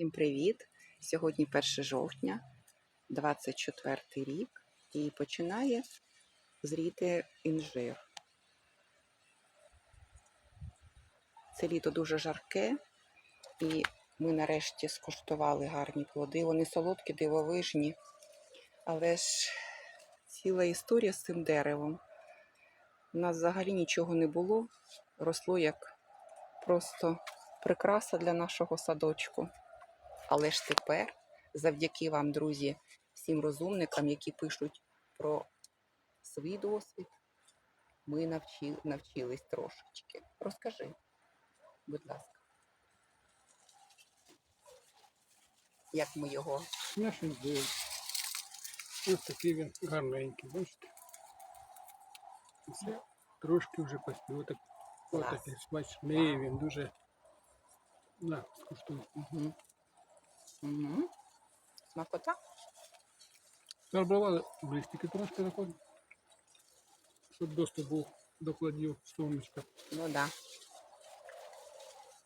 Всім привіт! Сьогодні 1 жовтня, 24 рік, і починає зріти інжир. Це літо дуже жарке, і ми нарешті скуштували гарні плоди. Вони солодкі, дивовижні, але ж ціла історія з цим деревом. У нас взагалі нічого не було, росло як просто прикраса для нашого садочку. Але ж тепер, завдяки вам, друзі, всім розумникам, які пишуть про свій досвід, ми навчи, навчились трошечки. Розкажи, будь ласка, як ми його Нашим був. Ось такий він гарненький, бачите? Це трошки вже поспів. Отак, Клас. отакий смачний, він дуже. На, скуштуй. Угу. Угу. смакота? Зарбували блистики трошки заходить. Щоб доступ був до кладів сонечка. Ну так. Да.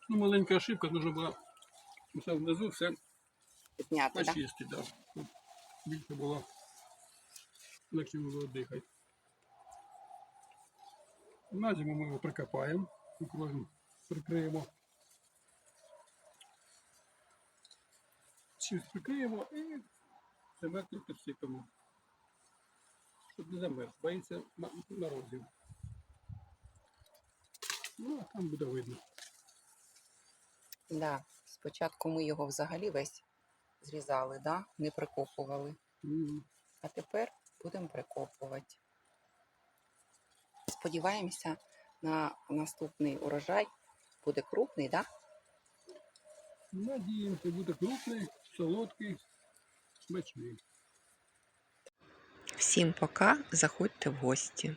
Ну, маленька ошибка, нужно було все внизу все Підняти, так? Да? да. Більше було легше було дихати. На зиму ми його прикопаємо, прикриємо. Чись прикриємо і цементом підсипемо. Щоб не замерз, боїться морозів. Ну, а там буде видно. Да. Спочатку ми його взагалі весь зрізали, да? не прикопували. М. А тепер будемо прикопувати. Сподіваємося, на наступний урожай буде крупний, так? Да? Надіємося, буде крупний, солодкий, смачний. Всім пока, заходьте в гості.